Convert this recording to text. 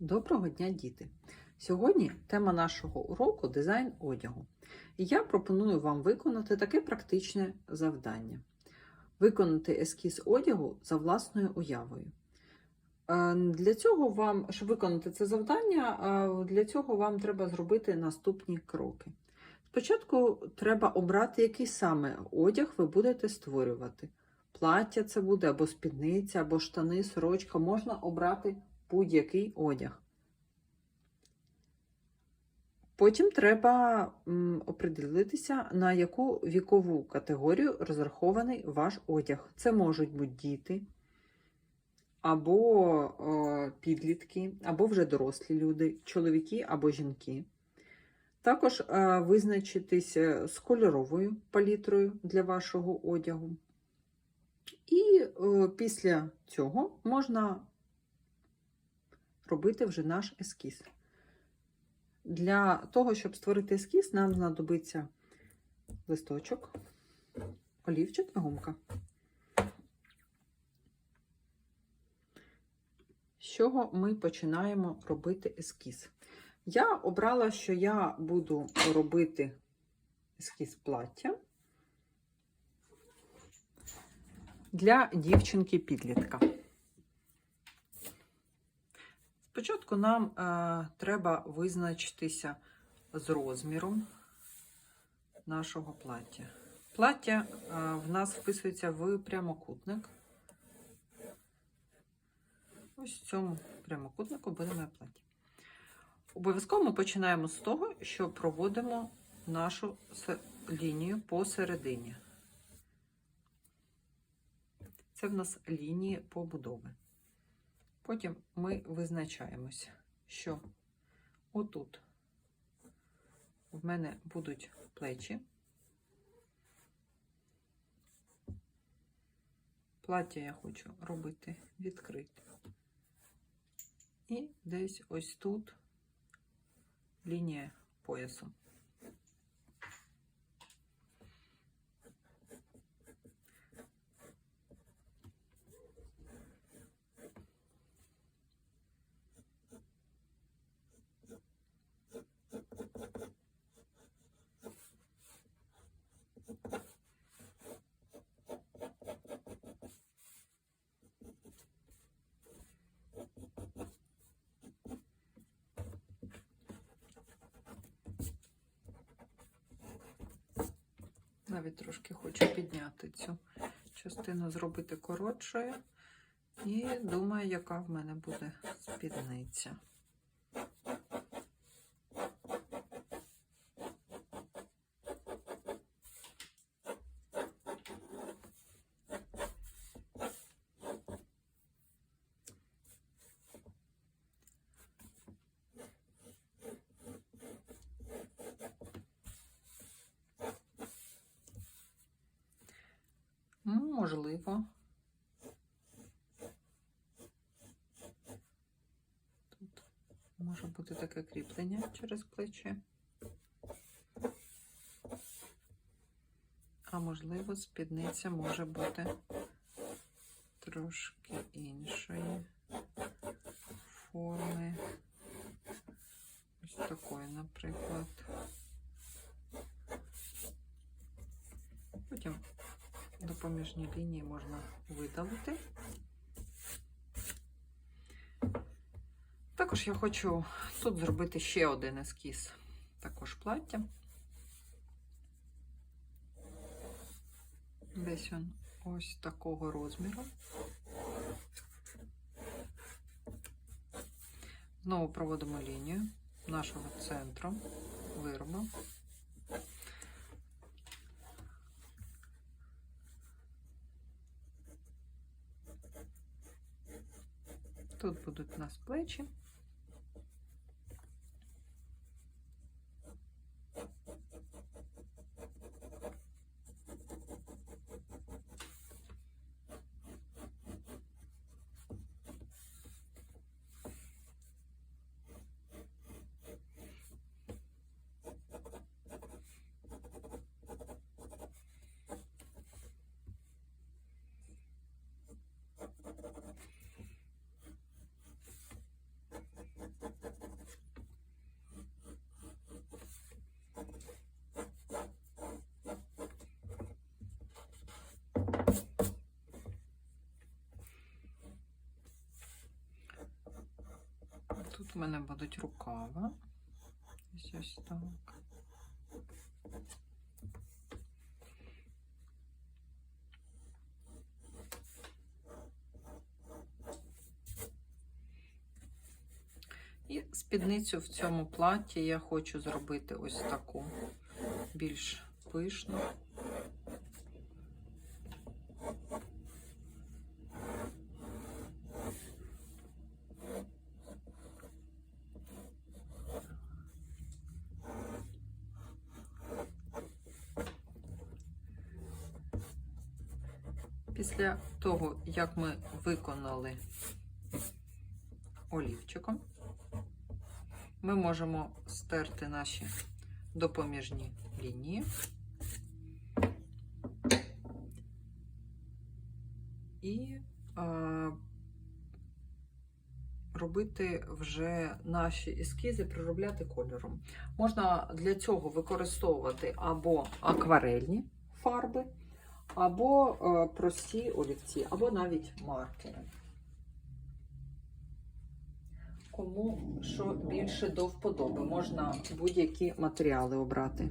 Доброго дня, діти! Сьогодні тема нашого уроку дизайн одягу. І я пропоную вам виконати таке практичне завдання: виконати ескіз одягу за власною уявою. Е, Для цього вам, щоб виконати це завдання, е, для цього вам треба зробити наступні кроки. Спочатку треба обрати, який саме одяг ви будете створювати. Плаття це буде або спідниця, або штани, сорочка. Можна обрати будь-який одяг. Потім треба м, оприділитися, на яку вікову категорію розрахований ваш одяг. Це можуть бути діти, або е, підлітки, або вже дорослі люди, чоловіки або жінки. Також е, визначитися з кольоровою палітрою для вашого одягу. І е, після цього можна робити вже наш ескіз. Для того, щоб створити ескіз, нам знадобиться листочок, олівчик і гумка. З чого ми починаємо робити ескіз? Я обрала, що я буду робити ескіз плаття для дівчинки-підлітка. Спочатку нам е, треба визначитися з розміром нашого плаття. Плаття е, в нас вписується в прямокутник. Ось в цьому прямокутнику буде моє плаття. Обов'язково ми починаємо з того, що проводимо нашу лінію посередині. Це в нас лінії побудови. Потім ми визначаємося, що отут в мене будуть плечі. Плаття я хочу робити відкрите. І десь ось тут лінія поясу. Навіть трошки хочу підняти цю частину, зробити коротшою. І думаю, яка в мене буде спідниця. Можливо. Тут може бути таке кріплення через плече. А можливо, спідниця може бути трошки іншої форми. Ось такої, наприклад. Потім допоміжні лінії можна видалити. Також я хочу тут зробити ще один ескіз, також плаття. Десь він ось такого розміру. Знову проводимо лінію нашого центру виробу. Тут будуть у нас плечі. У мене будуть рукава. Ось ось так. І спідницю в цьому платі я хочу зробити ось таку більш пишну. Після того, як ми виконали олівчиком, ми можемо стерти наші допоміжні лінії. І е, робити вже наші ескізи, приробляти кольором. Можна для цього використовувати або акварельні фарби, або е, прості олівці, або навіть маркери. Кому що більше до вподоби, можна будь-які матеріали обрати.